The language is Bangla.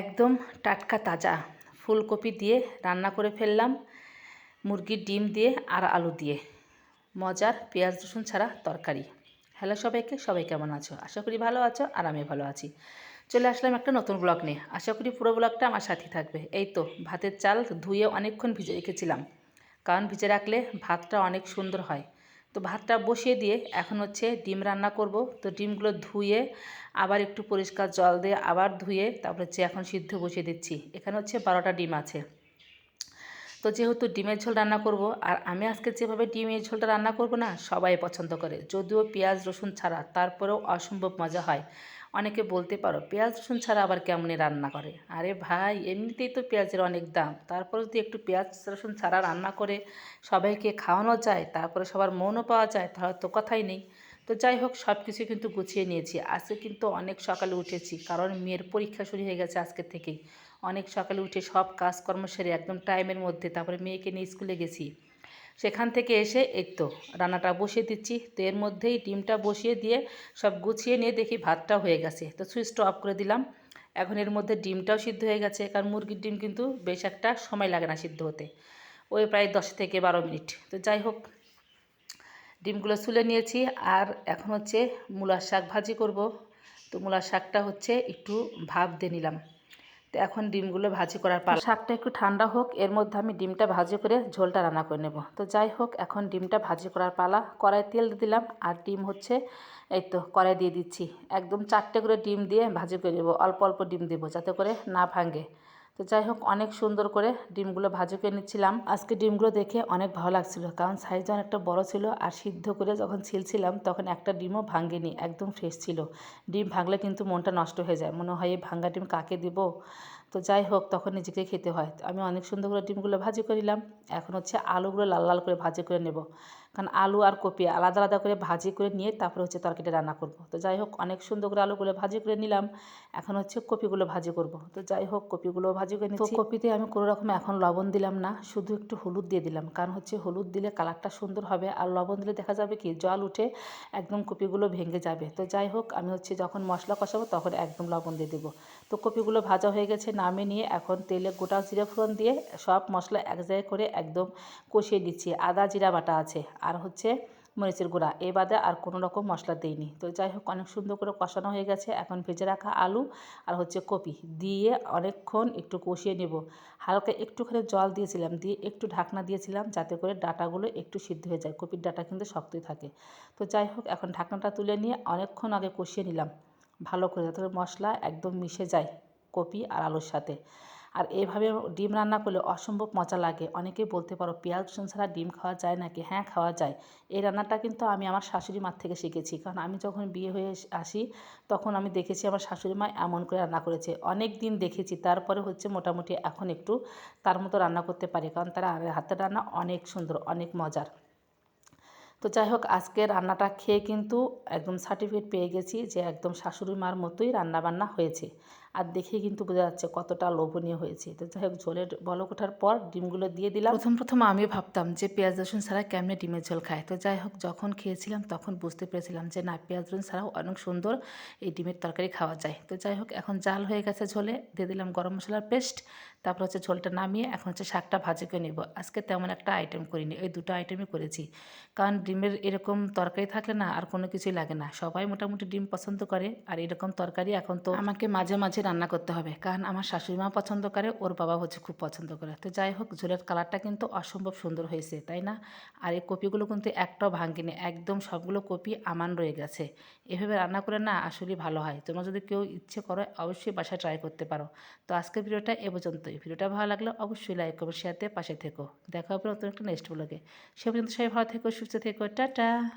একদম টাটকা তাজা। ফুলকপি দিয়ে রান্না করে ফেললাম, মুরগির ডিম দিয়ে আর আলু দিয়ে। মজার পেঁয়াজ, রসুন ছাড়া তরকারি। হ্যালো সবাইকে, সবাই কেমন আছো? আশা করি ভালো আছো আর আমি ভালো আছি। চলে আসলাম একটা নতুন ব্লগ নিয়ে। আশা করি পুরো ব্লগটা আমার সাথে থাকবে। এই তো, ভাতের চাল ধুয়ে অনেকক্ষণ ভিজে রেখেছিলাম। কারণ ভিজে রাখলে ভাতটা অনেক সুন্দর হয়। তো ভাতটা বসিয়ে দিয়ে এখন হচ্ছে ডিম রান্না করব। তো ডিমগুলো ধুয়ে আবার একটু পরিষ্কার জল দিয়ে আবার ধুয়ে তারপর হচ্ছে এখন সিদ্ধ বসিয়ে দিচ্ছি। এখানে হচ্ছে বারোটা ডিম আছে। তো যেহেতু ডিমের ঝোল রান্না করব আর আমি আজকে যেভাবে ডিমের ঝোলটা রান্না করব না, সবাই পছন্দ করে। যদিও পেঁয়াজ, রসুন ছাড়া, তারপরেও অসম্ভব মজা হয়। অনেকে বলতে পারো, পেঁয়াজ রসুন ছাড়া আবার কেমনই রান্না করে? আরে ভাই, এমনিতেই তো পেঁয়াজের অনেক দাম। তারপরে যদি একটু পেঁয়াজ রসুন ছাড়া রান্না করে সবাইকে খাওয়ানো যায়, তারপরে সবার মনও পাওয়া যায়, তাহলে তো কথাই নেই। তো যাই হোক সব কিছু কিন্তু গুছিয়ে নিয়েছি। আজকে কিন্তু অনেক সকালে উঠেছি, কারণ মেয়ের পরীক্ষা শুরু হয়ে গেছে আজকে থেকেই। অনেক সকালে উঠে সব কাজকর্ম সেরে একদম টাইমের মধ্যে, তারপরে মেয়েকে নিয়ে স্কুলে গেছি। সেখান থেকে এসে, এই তো, রান্নাটা বসিয়ে দিচ্ছি। তো এর মধ্যেই ডিমটা বসিয়ে দিয়ে সব গুছিয়ে নিয়ে দেখি ভাতটা হয়ে গেছে। তো সুইচটা অফ করে দিলাম। এখন এর মধ্যে ডিমটাও সিদ্ধ হয়ে গেছে, কারণ মুরগির ডিম কিন্তু বেশ একটা সময় লাগে না সিদ্ধ হতে। ওই প্রায় দশ থেকে বারো মিনিট। তো যাই হোক, ডিমগুলো সুলে নিয়েছি। আর এখন হচ্ছে মূলার শাক ভাজি করব। তো মূলার শাকটা হচ্ছে একটু ভাপ দিয়ে নিলাম। তো এখন ডিমগুলো ভাজি করার পর শাকটা একটু ঠান্ডা হোক, এর মধ্যে আমি ডিমটা ভাজি করে ঝোলটা রান্না করে নেব। তো যাই হোক, এখন ডিমটা ভাজি করার পালা। কড়াই তেল দিলাম আর ডিম হচ্ছে, এই তো কড়াই দিয়ে দিচ্ছি। একদম চারটে করে ডিম দিয়ে ভাজি করে নেব। অল্প অল্প ডিম দেবো যাতে করে না ভাঙে। তো যাই হোক, অনেক সুন্দর করে ডিমগুলো ভাজি করে নিচ্ছিলাম। আজকে ডিমগুলো দেখে অনেক ভালো লাগছিল, কারণ সাইজ অনেকটা বড় ছিল আর সিদ্ধ করে যখন ছিলছিলাম তখন একটা ডিমও ভাঙেনি, একদম ফ্রেশ ছিল। ডিম ভাঙলে কিন্তু মনটা নষ্ট হয়ে যায়, মনে হয় এই ভাঙ্গা ডিম কাকে দিব? তো যাই হোক, তখন নিজেকে খেতে হয়। আমি অনেক সুন্দর করে ডিমগুলো ভাজি করিলাম এখন হচ্ছে আলুগুলো লাল লাল করে ভাজি করে নেব। কারণ আলু আর কপি আলাদা আলাদা করে ভাজি করে নিয়ে তারপরে হচ্ছে তরকারিটা রান্না করব। তো যাই হোক, অনেক সুন্দর করে আলুগুলো ভাজি করে নিলাম। এখন হচ্ছে কপিগুলো ভাজি করব। তো যাই হোক, কপিগুলো ভাজি করে নিচ্ছি। কপিতে আমি কোনো রকম এখন লবণ দিলাম না, শুধু একটু হলুদ দিয়ে দিলাম। কারণ হচ্ছে হলুদ দিলে কালারটা সুন্দর হবে। আর লবণ দিলে দেখা যাবে কি, জল উঠে একদম কপিগুলো ভেঙে যাবে। তো যাই হোক, আমি হচ্ছে যখন মশলা কষাবো তখন একদম লবণ দিয়ে দেবো। তো কপিগুলো ভাজা হয়ে গেছে নামিয়ে নিয়ে এখন তেলে গোটা জিরা ফোড়ন দিয়ে সব মশলা এক জায়গায় করে একদম কষিয়ে দিচ্ছি আদা, জিরা বাটা আছে। আর হচ্ছে মরিচের গুঁড়া। এ বাদে আর কোনো রকম মশলা দিইনি। তো যাই হোক, অনেক সুন্দর করে কষানো হয়ে গেছে। এখন ভেজে রাখা আলু আর হচ্ছে কপি দিয়ে অনেকক্ষণ একটু কষিয়ে নেব। হালকা একটুখানি জল দিয়েছিলাম, দিয়ে একটু ঢাকনা দিয়েছিলাম যাতে করে ডাটাগুলো একটু সিদ্ধ হয়ে যায়। কপির ডাটা কিন্তু শক্তই থাকে। তো যাই হোক, এখন ঢাকনাটা তুলে নিয়ে অনেকক্ষণ আগে কষিয়ে নিলাম। ভালো করে যাতে মশলা একদম মিশে যায়। কপি আর আলুর সাথে। আর এভাবে ডিম রান্না করলে অসম্ভব মজা লাগে। অনেকে বলতে পারো, পেঁয়াজ, রসুন ছাড়া ডিম খাওয়া যায় নাকি? হ্যাঁ খাওয়া যায়। এই রান্নাটা কিন্তু আমি আমার শাশুড়ি মার থেকে শিখেছি। কারণ আমি যখন বিয়ে হয়ে আসি, তখন আমি দেখেছি আমার শাশুড়ি মা এমন করে রান্না করেছে। অনেক দিন দেখেছি, তারপরে হচ্ছে মোটামুটি এখন একটু তার মতো রান্না করতে পারি। কারণ তারা হাতের রান্না অনেক সুন্দর, অনেক মজার। তো যাই হোক, আজকে রান্নাটা খেয়ে কিন্তু একদম সার্টিফিকেট পেয়ে গেছি যে, একদম শাশুড়ি মার মতোই রান্নাবান্না হয়েছে। আর দেখে কিন্তু বোঝা যাচ্ছে কতটা লোভনীয় হয়েছে। তো যাই হোক ঝোলের বলক ওঠার পর ডিমগুলো দিয়ে দিলাম। প্রথম প্রথম আমি ভাবতাম যে পেঁয়াজ রসুন ছাড়া কেমনে ডিমের ঝোল খায়। তো যাই হোক যখন খেয়েছিলাম তখন বুঝতে পেরেছিলাম যে না পেঁয়াজ রসুন ছাড়াও অনেক সুন্দর এই ডিমের তরকারি খাওয়া যায়। তো যাই হোক এখন জাল হয়ে গেছে ঝোলে দিয়ে দিলাম গরম মশলার পেস্ট। তারপর হচ্ছে ঝোলটা নামিয়ে এখন হচ্ছে শাকটা ভাজি করে নেব। আজকে তেমন একটা আইটেম করিনি এই দুটো আইটেমই করেছি। কারণ ডিমের এরকম তরকারি থাকলে না আর কোনো কিছুই লাগে না। সবাই মোটামুটি ডিম পছন্দ করে আর এরকম তরকারি এখন তো আমাকে মাঝে মাঝে রান্না করতে হবে। কারণ আমার শাশুড়ি মা পছন্দ করে, ওর বাবা হচ্ছে খুব পছন্দ করে। তো যাই হোক, ঝোলের কালারটা কিন্তু অসম্ভব সুন্দর হয়েছে, তাই না? আর এই কপিগুলো কিন্তু একটাও ভাঙ্গিনি একদম সবগুলো কপি আমান রয়ে গেছে। এভাবে রান্না করে না আসলে ভালো হয়। তোমরা যদি কেউ ইচ্ছে করো, অবশ্যই বাসায় ট্রাই করতে পারো। তো আজকের ভিডিওটা এ পর্যন্তই। ভিডিওটা ভালো লাগলে অবশ্যই লাইক করবে শেয়ারতে পাশে থেকো। দেখা হবে নতুন একটা নেক্সট ব্লগে সে পর্যন্ত সবাই ভালো থেকো, সুস্থ থেকো। টাটা!